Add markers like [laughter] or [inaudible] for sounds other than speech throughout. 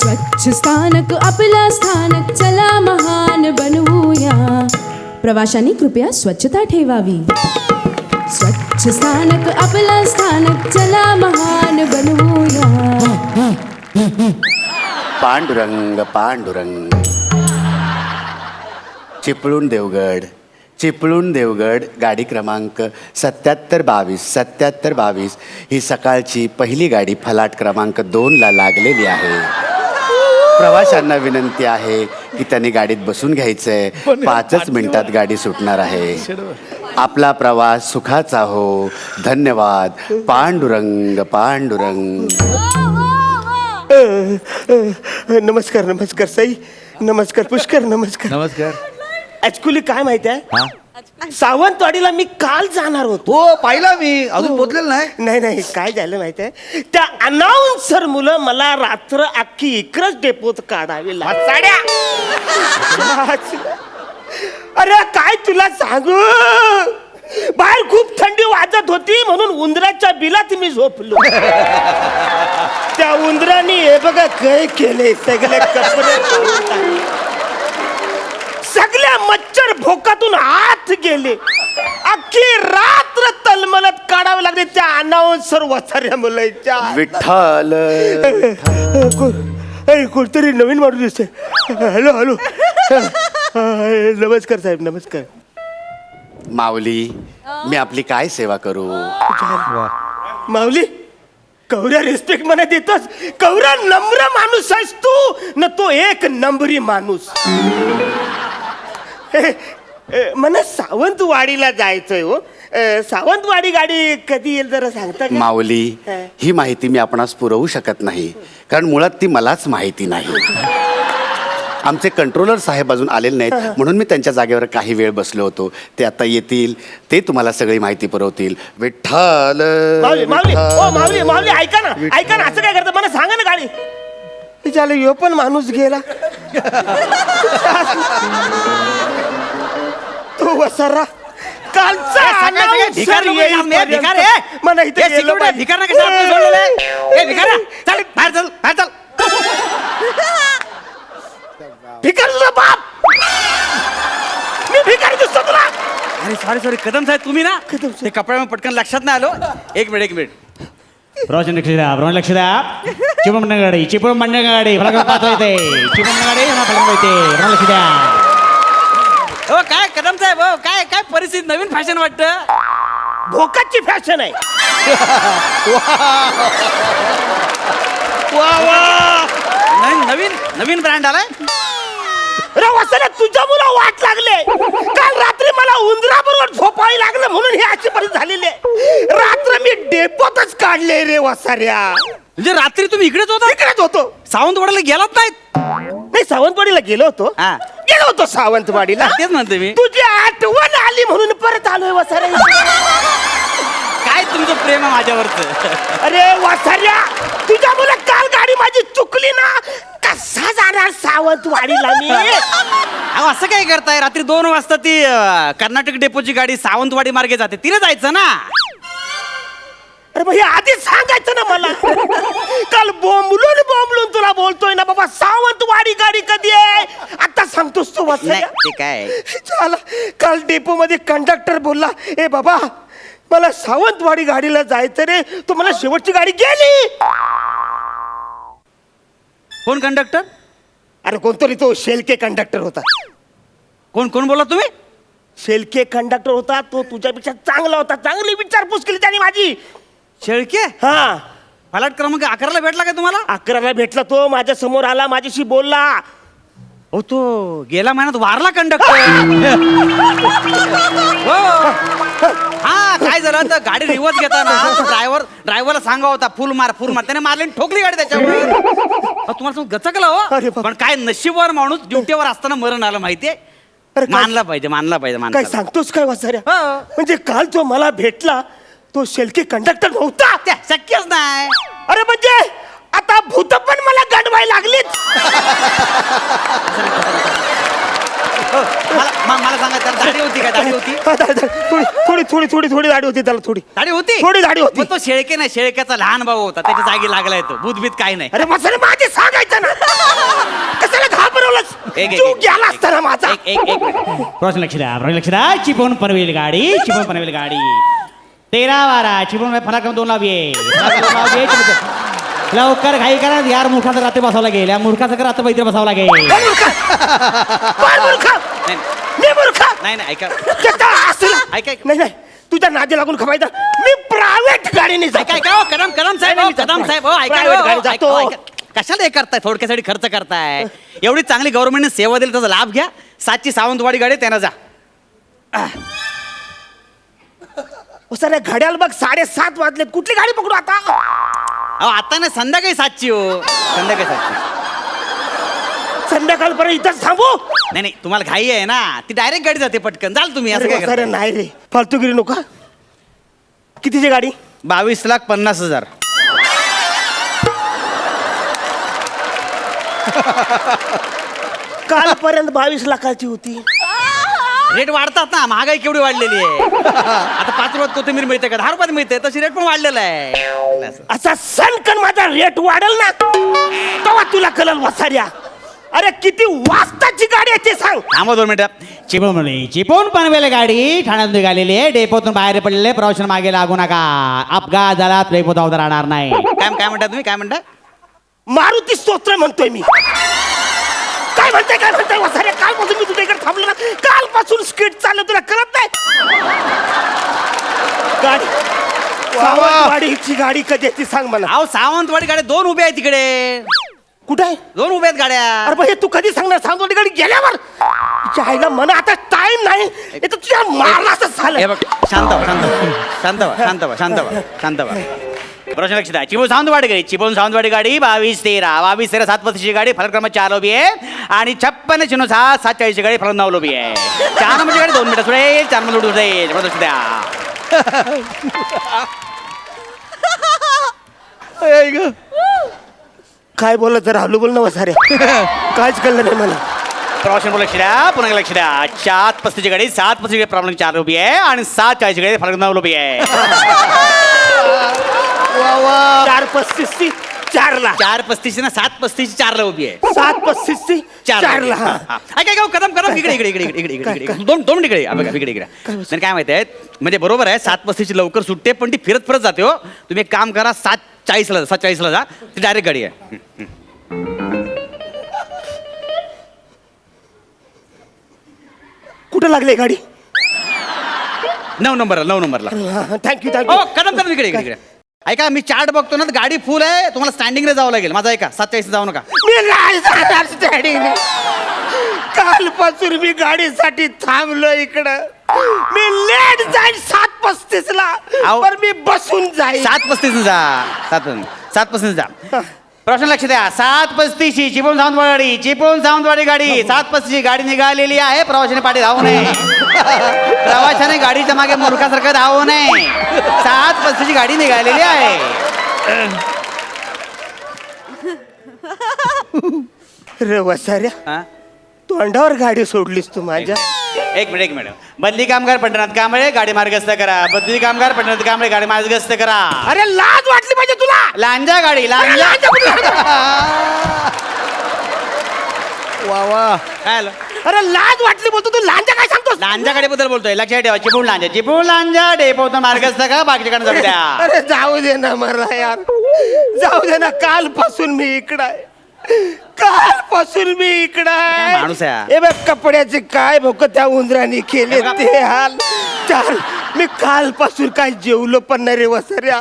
स्वच्छ स्थानक आपला स्थानक. चला महान बनवूया. प्रवाशांनी कृपया स्वच्छता ठेवावी. स्वच्छ स्थानक आपला स्थानक. चला महान बनवूया. पांडुरंग पांडुरंग. चिपळूण देवगड चिपळूण देवगड गाडी क्रमांक सत्याहत्तर बावीस सत्याहत्तर बावीस. ही सकाळची पहिली गाडी फलाट क्रमांक दोनला लागलेली आहे. प्रवाशांना विनंती आहे की त्यांनी गाडीत बसून घ्यायचंय. पाचच मिनिटात गाडी सुटणार आहे. आपला प्रवास सुखाचा हो. धन्यवाद. पांडुरंग पांडुरंग. नमस्कार नमस्कार साई. नमस्कार पुष्कर नमस्कार. नमस्कार. ऍक्च्युली काय माहिती आहे? सावंतवाडीला मी काल जाणार होतो. हो पाहिला मी. अजून पोचलेलं नाही? नाही नाही. काय झालं माहिती आहे त्या अनाउन्सर मुलं मला रात्र अख्खी इकडच डेपोत काढावी अरे काय तुला सांगू? बाहेर खूप थंडी वाजत होती म्हणून उंदराच्या बिलात मी झोपलो. त्या उंदराने हे बघा काय केले सगळे कपडे. सगळ्या मच्छर भोकातून गेले. अख्खी रात्र तलमलत काढावे लागले त्या अनाउन्सर वसाऱ्या मुलाच्या विठ्ठल कोणतरी नवीन माणूस दिसतोय. Hello hello. नमस्कार साहेब नमस्कार. माऊली मी आपली काय सेवा करू? माऊली कवऱ्या रिस्पेक्ट मला देतोस कवऱ्या नम्र माणूस आहेस तू न तो एक नंबरी माणूस. मला सावंतवाडीला जायचंय हो. सावंतवाडी गाडी कधी येईल जरा सांगता का? माऊली हा. ही माहिती मी आपणास पुरवू शकत नाही कारण मुळात ती मलाच माहिती नाही. आमचे कंट्रोलर साहेब अजून आलेले नाहीत म्हणून मी त्यांच्या जागेवर काही वेळ बसलो होतो. ते आता येतील ते तुम्हाला सगळी माहिती पुरवतील. विठ्ठल माऊली माऊली. विठ्ठल. ओ माऊली माऊली ऐका ना ऐका ना असं काय करतं? मला सांगा ना गाडी. झालं यो पण माणूस गेला. तो वसारा. कालचा announcer भिकार नको येईपर्यंत सामने, भिकार. आहे. मला इथे गेलं security पाहिजे. भिकार नका सामने सोडलेलं आहे. ए, भिकार आहे. चल, बाहेर चल, बाहेर चल. भिकार तुझा बाप. मी भिकारी दिसतो तुला. अरे सॉरी सॉरी कदम साहेब तुम्ही ना? ते कपड्यामध्ये पटकन लक्षात नाही आलो. एक मिनिट एक मिनिट. रोशन लक्ष द्या रोहन लक्ष द्या. चिपळूण मंडळ गाडी चिपळूण मंडळ गाडी मला पाहतो येते गाडी येते रोहन लक्ष द्या. हो काय कदम साहेब हो काय काय परिस्थिती? नवीन फॅशन वाटतं? भोकाची फॅशन आहे. [laughs] नवीन नवीन नवीन ब्रँड आलाय? वसाला तुझ्या मुला वाट लागले. काल रात्री मला उंदरा बरोबर झोपावी लागलं म्हणून हे अशी परिस्थिती झालेली आहे. रात्र मी डेपोतच काढले रे वसाऱ्या. म्हणजे रात्री तुम्ही इकडेच होता? इकडेच होतो. सावंतवाड्याला गेलात नाहीत? नाही सावंतवाडीला गेलो होतो. हा. गेलो होतो सावंतवाडीला. तेच म्हणते मी. तुझी आठवण आली म्हणून परत आलोय वसाऱ्या काय तुमचं प्रेम आहे माझ्यावरचं? अरे वासाऱ्या तुझ्या मुला काल गाडी माझी चुकली ना. कसा जाणार सावंतवाडीला मी? अहो असं काय करताय? रात्री दोन वाजता ती अं, कर्नाटक डेपोची गाडी सावंतवाडी मार्गे जाते. तिने जायचं ना? अरे भाई आधीच सांगायचं ना मला. काल बोंबलून बोंबलून तुला बोलतोय ना बाबा सावंतवाडी गाडी कधी आहे? आता सांगतोस तू नाही ते काय? झाला काल डेपो मध्ये कंडक्टर बोलला ए बाबा मला सावंतवाडी गाडीला जायचं रे. तू मला शेवटची गाडी गेली. कोण कंडक्टर अरे कोणतरी तो शेलके कंडक्टर होता. कोण कोण बोला तुम्ही? शेलके कंडक्टर होता तो तुझ्यापेक्षा चांगला होता. चांगली विचारपूस केली त्याने माझी. शेळके? हा. फलाट क्रमांक अकराला भेटला का तुम्हाला? अकराला भेटला तो माझ्यासमोर आला माझ्याशी बोलला. हो तो गेल्या महिन्यात वारला कंडक्टर हो. हा काय झालं तर गाडी रिवर्स घेताना ड्रायव्हर ड्रायव्हरला सांगा होता फुल मार फुल मार. त्याने मारली आणि ठोकली गाडी त्याच्यावर. अहो, तुम्हाला गचकलं अरे हो बाप. पण काय नशीबवर माणूस ड्युटीवर असताना मरण आलं माहितीये? अरे काय- मानला पाहिजे मानला पाहिजे काय मानला सांगतोस काय वासाऱ्या हो. म्हणजे काल तो मला भेटला तो शेलके कंडक्टर नव्हता. त्या शक्यच नाही. अरे म्हणजे आता भूत पण मला गडवाय लागलीत. हो, मला मा- मला सांगा त्याला दाढी होती का? दाढी दाढी होती? हा, दा- दा- थोडी थोडी थोडी थोडी थोडी दाढी होती त्याला थोडी. दाढी होती? थोडी दाढी होती. मग तो शेळके नाही शेळक्याचा लहान भाऊ होता त्याच्या जागी लागलाय तो. भूतभीत काय नाही. अरे मसाले माझे सांगायचं ना. कशाला घाबरवलंच एक- एक- जीव एक- गेला असता ना माझा. एक एक एक मिनिट. प्रवाशांनी लक्ष द्या लक्ष द्या चिपळूण पनवेल गाडी चिपळूण पनवेल गाडी. तेरा बारा चिपळूण फरक दोन चिपळूण. लवकर घाई करा यार मूर्खाचं रात्री बसावं लागेल या मूर्खाचं का रात्र इथे बसावं लागेल? नाही मी मूर्ख नाही नाही ऐका. ऐका, ऐका. नाही नाही तुझ्या नादी लागून खपायचा मी प्रायव्हेट गाडीने ऐका जातो ऐका हो, कदम कदम साहेब हो, कदम. साहेब हो ऐका Private हो, गाडी ऐका, जातो. हो, ऐका. कशाला हे करताय थोडक्यासाठी खर्च करताय एवढी चांगली गव्हर्नमेंटने सेवा दिली त्याचा लाभ घ्या सातची सावंतवाडी गाडी आहे, त्यानं जा सर घड्याल बघ साडेसात वाजलेत कुठली गाडी पकडू आता? अहो आता नाही संध्याकाळी सातची हो. संध्याकाळी सातची. संध्याकाळपर्यंत इथंच थांबू? नाही नाही तुम्हाला घाई आहे ना. ती डायरेक्ट गाडी जाते पटकन. चाल तुम्ही असं काय करताय? नाही रे. फालतूगिरी नका कितीची गाडी? बावीस लाख पन्नास हजार. कालपर्यंत बावीस लाखाची होती. रेट वाढतात ना महागाई केवढी वाढलेली आहे. आता पाच रुपयात कोथिंबीर मिळते का? दहा रुपयात मिळते तशी रेट पण वाढलेला आहे. असं. असा सणकण माझा रेट वाढेल ना तेव्हा तुला कळल वसाऱ्या अरे किती वाजताची गाडी आहे ते सांग. थांबा दोन मिनिटं. चिपळूण म्हणले चिपळूण पनवेल गाडी ठाण्यात निघालेली आहे. डेपोतून बाहेर पडलेले प्रवाशांना मागे लागू नका. अपघात झाला अवधान राहणार नाही. काय काय म्हणता तुम्ही? काय म्हणता? मारुती स्तोत्र म्हणतोय मी. काय म्हणताय काय म्हणताय वसाऱ्या कालपासून मी तुझ्या इकडे थांबलो ना. कालपासून स्किट चाललं तुला कळत नाही? गाडी. गाडीची गाडी कधी आहे ती सांग मला. अहो सावंतवाडी गाड्या दोन उभ्या आहेत तिकडे. कुठे आहे? दोन उभ्या आहेत गाड्या. अरे बा, हे तू कधी सांगणार? ती गाडी गेल्यावर. तिच्या आईला म्हणा आता टाइम नाही. हे तर तुझ्या मारला असं हे झालं बघ शांत व्हा, शांत व्हा. शांत व्हा शांत व्हा शांत व्हा शांत व्हा. प्रश्न लक्ष द्या चिपळूण सावंतवाडी गाडी चिपळूण सावंतवाडी गाडी बावीस तेरा बावीस तेरा सात पस्तीसची गाडी फलक क्रमांक चार उभी आहे. आणि छप्पन चिन्ह सात सात चाळीसची गाडी फलक नऊ उभी आहे. चार नंबरची गाडी दोन मिनिटं सुटेल चार नंबर उडू जाईल. लक्ष द्या. काय बोलत जरा हलू बोल ना वसाऱ्या काहीच कळलं नाही मला. प्रवाशांना लक्ष द्या. पुन्हा लक्ष द्या. सात पस्तीसची गाडी सात पस्तीसची प्रमाण चार उभी आहे. आणि सात चाळीसची गाडी फलक नऊ उभी आहे. चार पस्तीस ची चारला. चार पस्तीसची ना सात पस्तीसची चारला उभी आहे. सात पस्तीस ची चार चारला. हा, हा. ऐका, ऐका, कदम कदम इकडे इकडे इकडे इकडे इकडे इकडे दोन दोन इकडे. हा, बघा, इकडे इकडे. नाही काय माहिती आहे? म्हणजे बरोबर आहे सात पस्तीसची लवकर सुटते पण ती फिरत फिरत जाते हो. तुम्ही एक काम करा सात चाळीसला सात चाळीसला जा. ती डायरेक्ट गाडी आहे. कुठं लागली गाडी? नऊ नंबरला नऊ नंबरला. थँक्यू हो. थँक्यू कदम कदम इकडे इकडे इकडे. ऐका मी चार्ट बघतो ना गाडी फुल आहे. तुम्हाला स्टँडिंगला जावं लागेल. माझा ऐका सात चाळीस जाऊ नका. मी नाही जाणार कालपासून मी गाडीसाठी थांबलो इकडं. मी लेट जाईल सात पस्तीस ला आहो. पण मी बसून जाईल सात पस्तीस जा. सात सात पस्तीस जा. प्रश्न लक्ष द्या. सात पस्तीसची चिपळूण सावंतवाडी चिपळूण सावंतवाडी गाडी सात पस्तीसची गाडी निघालेली आहे. प्रवाशाने पाठी धावू नये. प्रवाशाने गाडीच्या मागे मूर्खासारखं धावू नये. सात पस्तीसची गाडी निघालेली आहे. रे वसाऱ्या हा? तोंडावर गाडी सोडलीस तू माझ्या. एक मिनिट एक मिनिट. बदली कामगार पंढरनाथ कांबळे गाडी मार्गस्थ करा. बदली कामगार पंढरनाथ कांबळे गाडी मार्गस्थ करा. अरे लाज वाटली पाहिजे तुला. लांजा गाडी लांजा. [laughs] वा वा. काय आलं? अरे लाज वाटली बोलतो तू लांजा काय सांगतोस? लांजा गाडीबद्दल बोलतोय. लक्षात ठेवा चिपळूण लांजा चिपळूण लांजा डेपोतून मार्गस्थ का? बाकीच्याकडे जाऊ द्या. अरे जाऊ दे ना मला यार. जाऊ दे ना कालपासून मी इकडं आहे. कालपासून मी इकडं काय माणूस आहे हा? हे बघ कपड्याचे काय भोक त्या उंदराने केले बघा. ते हाल. चाल मी कालपासून काय जेवलो पण नाही रे वसऱ्या.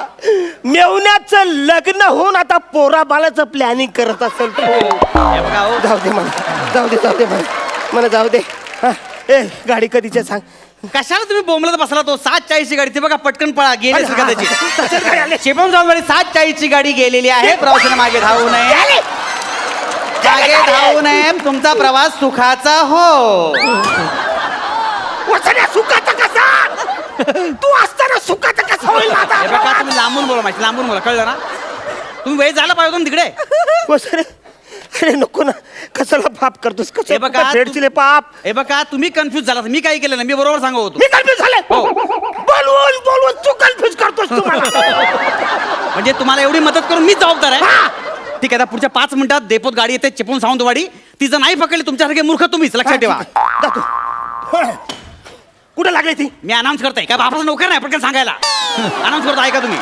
मेवण्याचं लग्न होऊन आता पोरा बालाचं प्लॅनिंग करत असेल तो. हो. जाऊ दे मला. जाऊ दे जाऊ दे मला. मला जाऊ दे. हा, ए गाडी कधीच्या सांग. कशाला तुम्ही बोंबलत बसला तो? सात चाळीसची गाडी. ती बघा पटकन पळा. गेली अरे, हा, गाडी आल्या. चिपळूण जाऊन सात चाळीसची गाडी गेलेली आहे. प्रवाशाने मागे धावू नये. मागे धावू नये. तुमचा प्रवास सुखाचा हो. सुखाचा कसा? तू असताना सुखाचा कसा होईल हे बघा माझा तुम्ही लांबून बोला माहिती लांबून बोला. कळलं ना? तुम्ही वेळ झाला पाहिजे होता ना तिकडे? अरे नको ना. कशाला पाप करतोस? हे कसं बघा फेडशील हे पाप? हे बघा तुम्ही कन्फ्युज झाला मी काही केलं नाही. मी बरोबर सांगू होतो. मी कन्फ्युज झाले. हो. बोलवून बोलवून तू कन्फ्युज करतोस तुम्हाला. म्हणजे तुम्हाला एवढी मदत करून मीच जबाबदार आहे. ठीक आहे आता पुढच्या पाच मिनिटात डेपोत गाडी येते चिपळूण सावंतवाडी ती जर नाही पकडली तुमच्यासारखे मूर्ख तुम्हीच. लक्षात ठेवा. जातो. कुठे लागली ती? मी अनाऊन्स करतोय. काय बापाचा नोकर नाही पटकन सांगायला. [laughs] अनाऊन्स करतो ऐका तुम्ही.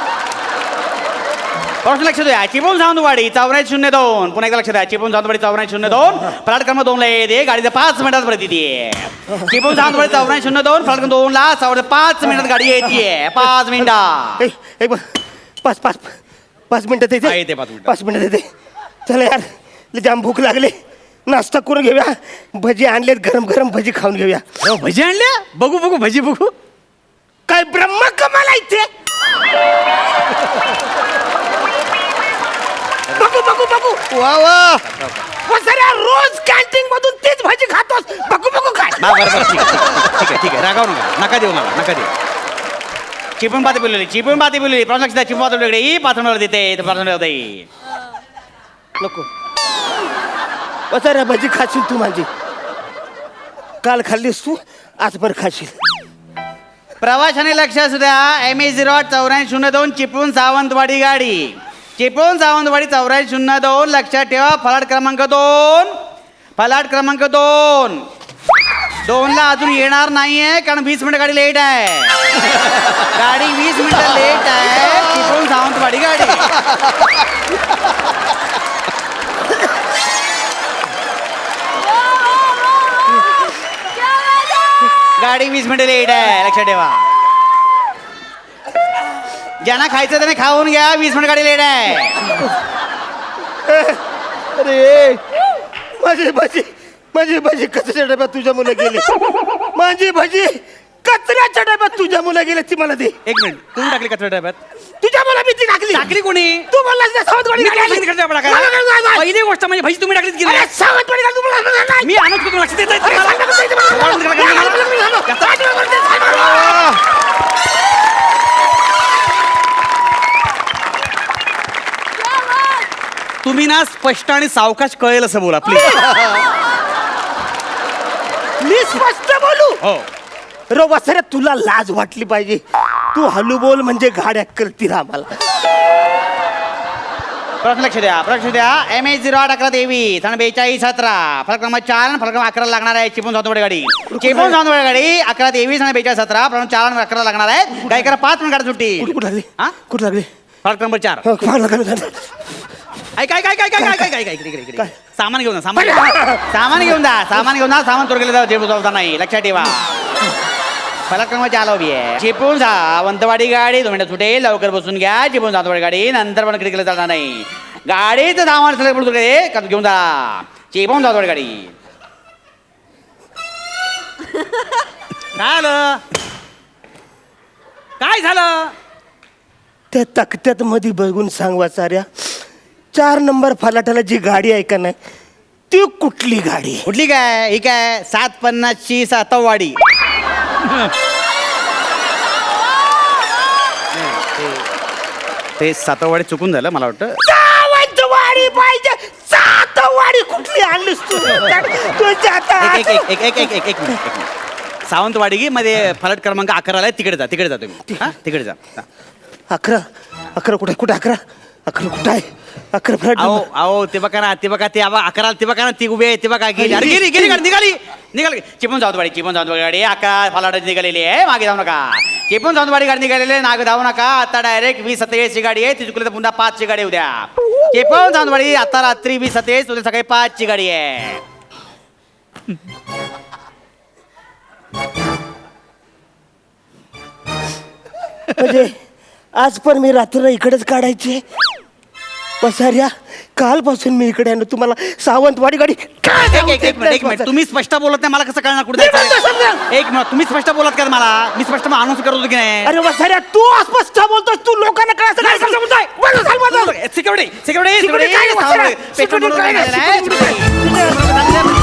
प्रश्न लक्ष द्या चिपळूण सावंतवाडी चौऱ्याऐंशी शून्य दोन. पुन्हा एकदा लक्ष द्या. चिपळूण सावंतवाडी चौऱ्याऐंशी शून्य दोन. फ्लॅट क्रमांक दोन ला येते. गाडीचं पाच मिनिटात परत येते चिपळूण सावंतवाडी चौऱ्याऐंशी शून्य दोन. फ्लॅट क्रमांक दोन ला चौऱ्या पाच मिनिटात गाडी येते. पाच मिनिटात. ए, एक बघ पाच पाच पाच मिनिटात हा, येते येते पाच मिनिटात. पाच मिनिटात येते. चला यार लय जाम भूक लागली. नाश्ता करून घेऊया. भजी आणलेत गरम गरम भजी खाऊन घेऊया. भजी आणल्या? बघू बघू भजी बघू. काय ब्रह्म कमाल इथे. बघू वा वा. वसऱ्या रोज कॅन्टीन मधून तीच भाजी खातोस. बघू बघू काय. बा बरं बरं ठीक आहे ठीक आहे ठीक आहे. रागाव नका. नका देऊ नका नका देऊ. चिपळूण पाती बोललेली चिपळूण पाती बोललेली द्या चिपळूण पाती बोललेली ही मिनिटावर देते पाच मिनिटावर देते नको. वसऱ्या भजी खाशील तू माझी. काल खाल्लीस तू आज पण खाशील. प्रवाशाने लक्ष असू द्या. एम ए झिरो आठ चौऱ्याऐंशी शून्य दोन चिपळूण सावंतवाडी गाडी. चिपळूण सावंतवाडी चौऱ्याऐंशी शून्य दोन. लक्षात ठेवा फलाट क्रमांक दोन. फलाट क्रमांक दोन. दोनला अजून येणार नाहीये कारण वीस मिनिटं गाडी लेट आहे. [laughs] गाडी वीस मिनिटं लेट आहे. चिपळूण सावंतवाडी गाडी. [laughs] गाडी वीस मिनिटं लेट आहे. लक्षात ठेवा. ज्यांना खायचं त्याने खाऊन घ्या वीस मिनिट गाडी लेट आहे अरे माझी भाजी माझी भाजी कचऱ्याच्या डब्यात तुझ्या मुलं गेली माझी भाजी कचऱ्याच्या डब्यात तुझ्या मुलं गेले ती मला दे एक मिनिट तुम्ही टाकली कचरा डब्यात तुझ्या मुला मी ती टाकली टाकली कोणी तू बोललास ना सावंतवाडी मी टाकली. टाकली कचरा डब्यात नाही, नाही, नाही, टाकायला. नाही. पहिली गोष्ट म्हणजे भाजी तुम्ही टाकलीच की अरे नाही? सावंतवाडी टाकली, तू बोललास ना, नाही. मी आणत होतो लक्ष देत तुम्ही ना स्पष्ट आणि सावकाश कळेल असं बोला प्लीज मी स्पष्ट बोलू? हो. रो वसऱ्या तुला लाज वाटली पाहिजे. तू हलू बोल म्हणजे गाड्या करतील आम्हाला. प्रश्न लक्ष द्या प्रश्न द्या. एम एच झिरो आठ अकरा तेवीस आणि बेचाळीस सतरा. फरक क्रमांक चार आणि फरक क्रमांक अकरा लागणार आहे चिपळूण सावंतवाडी गाडी. चिपळूण सावंतवाडी गाडी अकरा तेवीस आणि बेचाळीस सतरा. क्रमांक चार आणि अकरा लागणार आहे. काही करा पाच मिनिट गाडी सुट्टी कुठे लागली? हा? कुठे लागली? फरक नंबर चार. हो, फार लागली. ऐक ऐक ऐक ऐक ऐक ऐक ऐक ऐक इकडे, इकडे, इकडे. सामान घेऊन जा सामान घेऊन जा. सामान घेऊन जा सामान घेऊन जा. सामान चोर गेलं जे बुजवता नाही. लक्षात ठेवा. फलक क्रमांक चालव बी आहे. चिपळूण सावंतवाडी गाडी दोन मिनिटं सुटेल. लवकर बसून घ्या. चिपळूण सावंतवाडी गाडी. नंतर पण इकडे चालणार नाही. गाडीचं सामान सगळं तुकडे का घेऊन जा. चिपळूण सावंतवाडी गाडी. काय झालं काय झालं? त्या तक्त्यात मध्ये बघून सांग वाचाऱ्या चार नंबर फलाटाला जी गाडी आहे का नाही ती कुठली गाडी? कुठली काय? ही काय सात पन्नासची सातवाडी ते सातवाडी चुकून झालं मला वाटतं. सावंतवाडी पाहिजे. सातवाडी कुठली आणलीस तू? तुझ्या एक एक एक एक एक एक एक मिनिट एक मिनिट. सावंतवाडी मध्ये फलट क्रमांक अकराला आहे. तिकडे जा तिकडे जा तुम्ही. हा तिकडे जा. हा. अकरा. अकरा कुठे कुठे अकरा? अकरा कुठे आहे. अकरा फ्लॅट अहो अहो ते बघा ना ते बघा ते आबा अकरा ते बघा ना ती उभी आहे ते बघा गेली. अरे गेली गेली गाडी निघाली. निघाली. चिपून सावंतवाडी चिपून सावंतवाडी गाडी. अकरा फलाटाची निघालेली आहे मागे जाऊ नका. चिपून सावंतवाडी गाडी निघालेली आहे नाग धावू नका. आता डायरेक्ट वीस सत्तेचाळीसची गाडी आहे ती चुकली तर पुन्हा पाचची गाडी उद्या. चिपून सावंतवाडी आता रात्री वीस सत्तेचाळीस उद्या सकाळी पाचची गाडी आहे. म्हणजे आज पण मी रात्र इकडेच काढायची. पसाऱ्या कालपासून मी इकडे आहे ना तुम्हाला सावंतवाडी गाडी काय एक सांगू एक एक मिनिट एक मिनिट ते? तुम्ही स्पष्ट बोलत नाही मला कसं कळणार कुठे मी म्हणतो जायचं आहे? समजा. एक मिनिट तुम्ही स्पष्ट बोलत का मला मी स्पष्ट अनाऊन्स करत होतो की नाही अरे वसाऱ्या तू अस्पष्ट बोलतोस तू लोकांना काय बोल. सिक्युरिटी सिक्युरिटी Security काय नाही, वसाऱ्या. Security काय नाही, security.